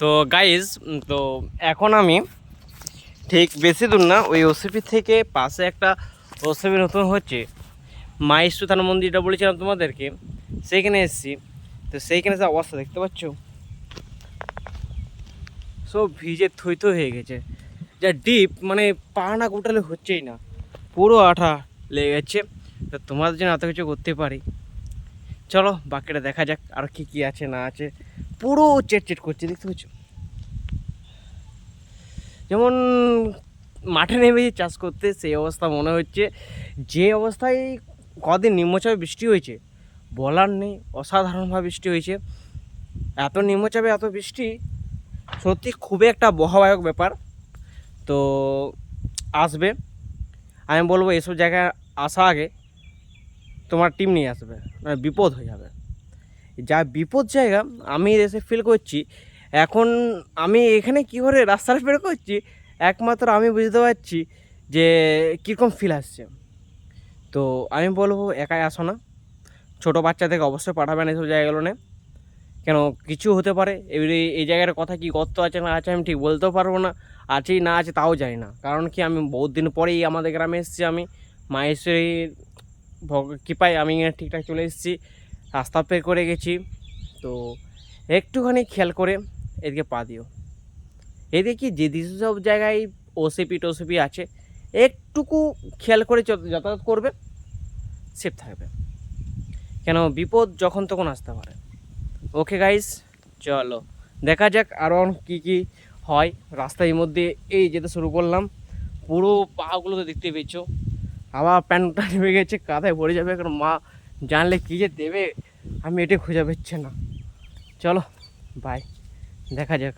তো গাইজ তো এখন আমি ঠিক বেশি দূর না, ওই ওসিপি থেকে পাশে একটা ওসিপি নতুন হচ্ছে। মাইস্টু থানা মন্দিরটা বলেছিলাম তোমাদেরকে, সেইখানে এসেছি। তো সেইখানে যে অবস্থা দেখতে পাচ্ছ? সব ভিজে থই থই হয়ে গেছে। যা ডিপ মানে পা না গোটালে হচ্ছেই না। পুরো আঠা লেগে গেছে। তো তোমাদের জন্য এত কিছু করতে পারি। চলো, বাকিটা দেখা যাক আর কি কি আছে, না আছে। পুরো চেট চেট করছে, দেখতে পাচ্ছ? যেমন মাঠে নেমে চাষ করতে সেই অবস্থা মনে হচ্ছে। যে অবস্থায় কদিন নিম্নচাপে বৃষ্টি হয়েছে, বলার নেই, অসাধারণভাবে বৃষ্টি হয়েছে। এত নিম্নচাপে এত বৃষ্টি, সত্যি খুবই একটা বহাবায়ক ব্যাপার। তো আসবে। আমি বলব এসব জায়গায় আসা আগে, তোমার টিম নিয়ে আসবে মানে বিপদ হয়ে যাবে। যা বিপদ জায়গা, আমি এসে ফিল করছি। এখন আমি এখানে কী করে রাস্তাটা বের করছি? একমাত্র আমি বুঝতে পারছি যে কীরকম ফিল আসছে। তো আমি বলব, একাই আসো না। ছোটো বাচ্চা থেকে অবশ্যই পাঠাবেন এসব জায়গাগুলো কেন, কিছু হতে পারে। এবারে এই জায়গার কথা কি গর্ত আছে, না আছে, আমি ঠিক বলতেও পারব না। আছেই না আছে, তাও জানি না। কারণ কি, আমি বহুত দিন পরেই আমাদের গ্রামে এসেছি আমি। মাহেশ্বরীর ভগ কৃপায় আমি ঠিকঠাক চলে এসেছি। রাস্তা পের করে গেছি। তো একটুখানি খেয়াল করে এদিকে পা দিও। এদিকে যে সব জায়গায় ওসিপি টোসিপি আছে, একটুকু খেয়াল করে যাতায়াত করবে সেফ থাকবে। কেন, বিপদ যখন তখন আসতে পারে। ওকে গাইস চলো। দেখা যাক আরও কি কি হয়। রাস্তার মধ্যে এই যেতে শুরু করলাম। পুরো পাগুলো তো দেখতে পেয়েছ। আবার প্যান্টটা নেমে গেছে, কাদায় পড়ে যাবে। কারণ মা জানলে কী যে দেবে আমি এটাই খুঁজে পাচ্ছি না। চলো বাই দেখা যাক।